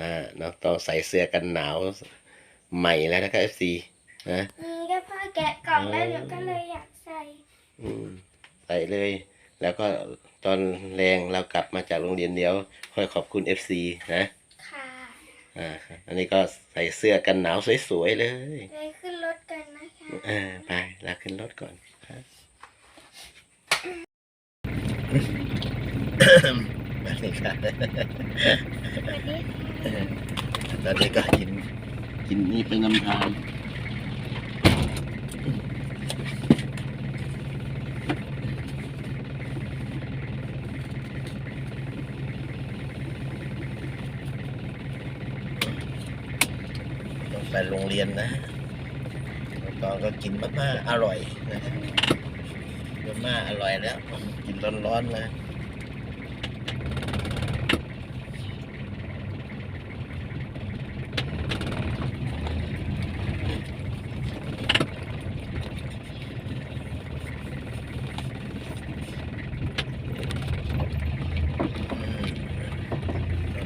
นะน้องต้องใส่เสื้อกันหนาวใหม่แล้วนะครับ FC นะนี่ก็พ่อแกะกล่องแล้วหนูก็เลยอยากใส่อืมใส่เลย แล้วก็ตอนแรงเรากลับมาจากโรงเรียนเดียว ค่อยขอบคุณ FC นะค่ะอ่าอันนี้ก็ใส่เสื้อกันหนาวสวยๆเลยเลยขึ้นรถกันนะคะอ่าไปเราขึ้นรถก่อนครับแบบ นี้ครับสวัสดีค่ะตอนนี้ก็กินกินนี่เป็นน้ำทานต้องไปโรงเรียนนะตอนก็กินมากๆอร่อยนะฮะมากๆอร่อยแล้ว กินร้อนๆน้อ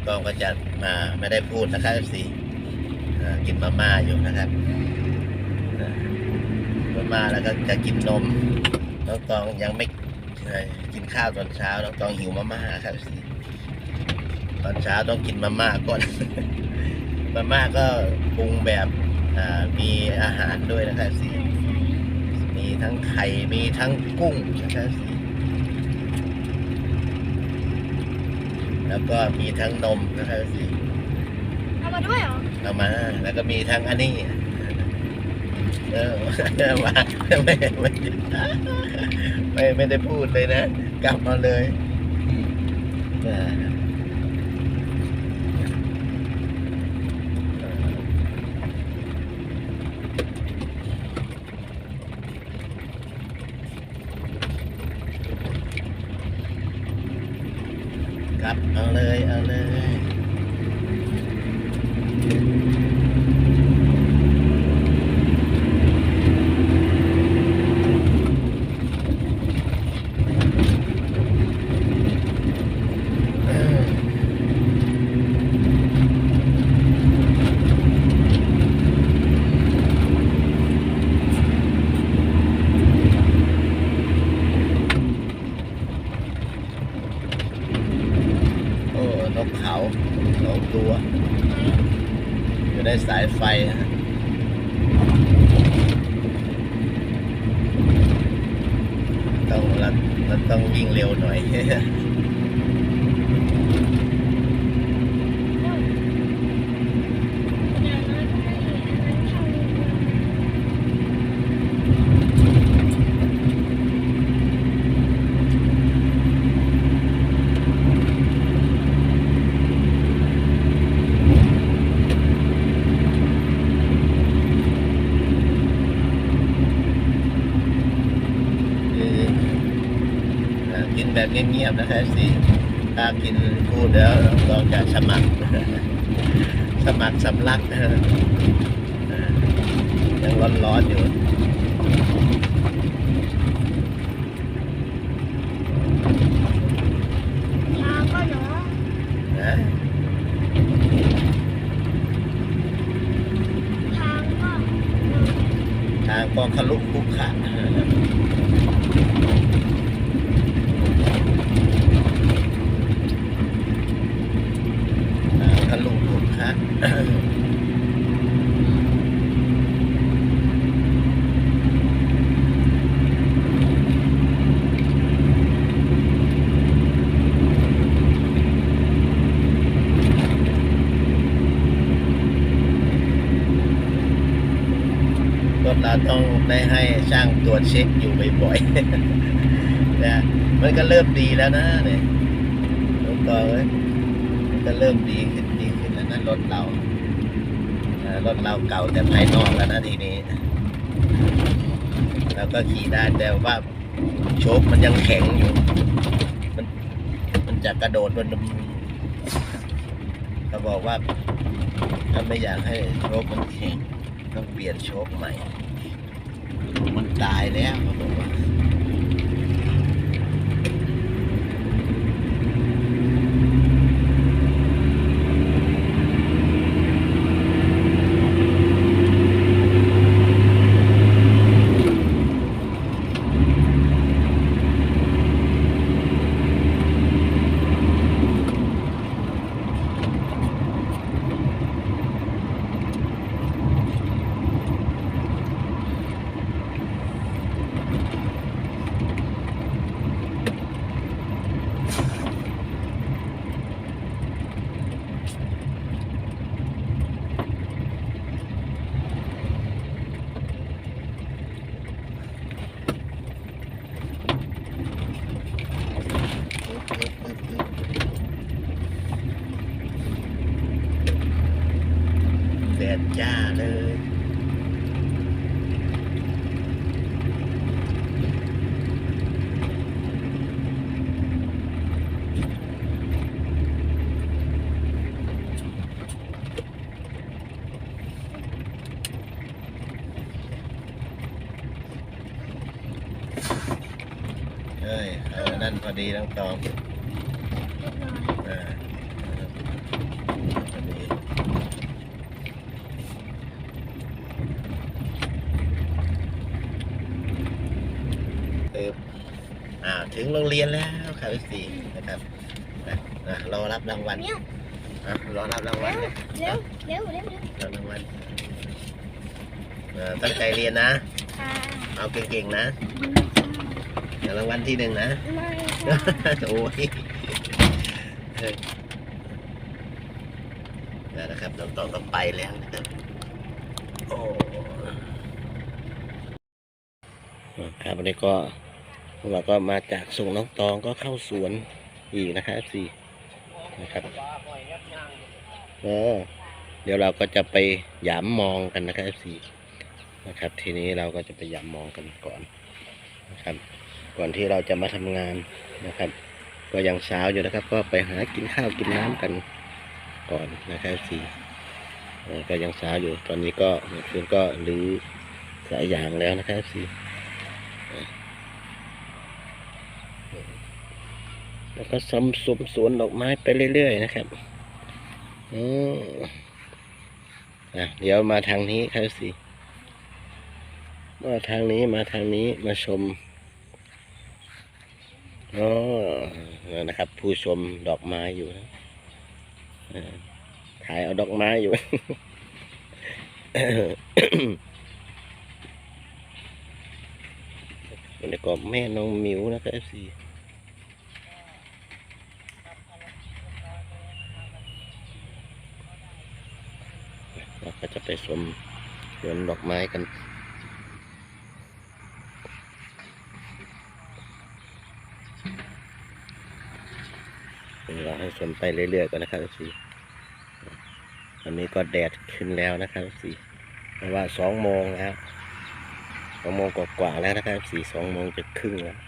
งตองก็จะมาไม่ได้พูดนะครับสิกินมาม่าอยู่นะครับมาม่าแล้วก็จะกินนมน้องตองยังไม่กินข้าวตอนเช้าน้องตองหิวมาม่าครับสิตอนเช้าต้องกินมาม่าก่อน มาม่าก็ปรุงแบบมีอาหารด้วยนะครับสิมีทั้งไข่มีทั้งกุ้งนะครับสิ แล้วก็มีทั้งนมนะครับสิเอามาด้วยเหรอเอามา แล้วก็มีทั้งอันนี้ เออมาไม่ไม่ไม่ไม่ได้พูดเลยนะ กลับมาเลยเออ ครับ เอาเลย เอาเลย โอ้ นกเขาสองตัว ได้สายไฟฮะต้องรัดมันต้องวิ่งเร็วหน่อย อย่างน้อยก็ไม่มีอันนั้นเท่านี้ คืออ่ากิน แบบเงียบๆนะครับสิถ้ากินพูดแล้วเราจะสมัคร สมัครสำลักนะฮะยังร้อนๆอยู่ ทางก็เนาะ นะ ทางก็ ทางก็ขลุกคลุกขะทางขลุกคลุกขะ รถ เราต้องได้ให้ช่างตรวจเช็คอยู่บ่อยๆนะมันก็เริ่มดีแล้วนะเนี่ยรถก็มันก็เริ่มดีขึ้นดีขึ้นแล้วนะรถเราอ่ารถเราเก่าแต่ภายนอกแล้วนะทีนี้เราก็ขี่ได้แต่ว่าโชคมันยังแข็งอยู่ มันมันจะกระโดดมันเขาบอกว่าถ้าไม่อยากให้โชคมันแข็งต้องเปลี่ยนโชคใหม่ มันตายแล้วเขาบอกว่า ดจ้าเลย เอ้ยเอาอันนั่นพอดีน้องตองเรียบร้อยอ่าพอดีปึ๊บอ่าถึงโรงเรียนแล้วครับสี่นะครับนะนะรอรับรางวัลเนี่ยอะรอรับรางวัลเลยเร็วเร็วเร็วเร็วรับรางวัลอ่าตั้งใจเรียนนะ ค่ะเอาเก่งๆนะดีค่ะเดี๋ยวรางวัลที่หนึ่งนะ ไม่ค่ะโอ้ยเฮ้ยแล้วนะครับน้องตองก็ไปแล้วนะครับ โอ้ครับวันนี้ก็เราก็มาจากส่งน้องตองก็เข้าสวนอีกนะครับสี่นะครับเออเดี๋ยวเราก็จะไปหยามมองกันนะครับสี่นะครับ ทีนี้เราก็จะไปหยามมองกันก่อนนะครับ ก่อนที่เราจะมาทำงานนะครับ ก็ยังเช้าอยู่นะครับ ก็ไปหากินข้าวกินน้ำกันก่อนนะครับสี่ก็ยังเช้าอยู่ตอนนี้ก็เมื่อคืนก็รื้อสายยางแล้วนะครับสี่แล้วก็ซ้ำสมสวนดอกไม้ไปเรื่อยๆนะครับอืมอะเดี๋ยวมาทางนี้ครับสี่มาทางนี้มาทางนี้มาชม อ๋อนะครับ ผู้ชมดอกไม้อยู่นะถ่ายเอาดอกไม้อยู่แล้วก็แม่น้องมิวนะครับเอฟซีเราก็จะไปชมสวนดอกไม้กัน เราให้ ชมไปเรื่อยๆก่อนนะครับสีวันนี้ก็แดดขึ้นแล้วนะครับสีเพราะว่าสองโมงแล้วสองโมงกว่าๆแล้วนะครับสี่สองโมงจะครึ่งแล้ว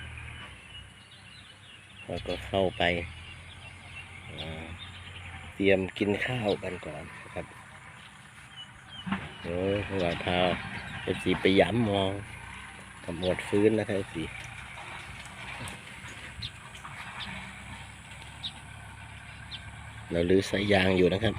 เราก็เข้าไปเตรียมกินข้าวกันก่อนนะครับโอ้ยเราพาเอฟซีไปย้ำมองกับหมวดฟื้นนะครับสี เราลื้อสายยางอยู่นะครับ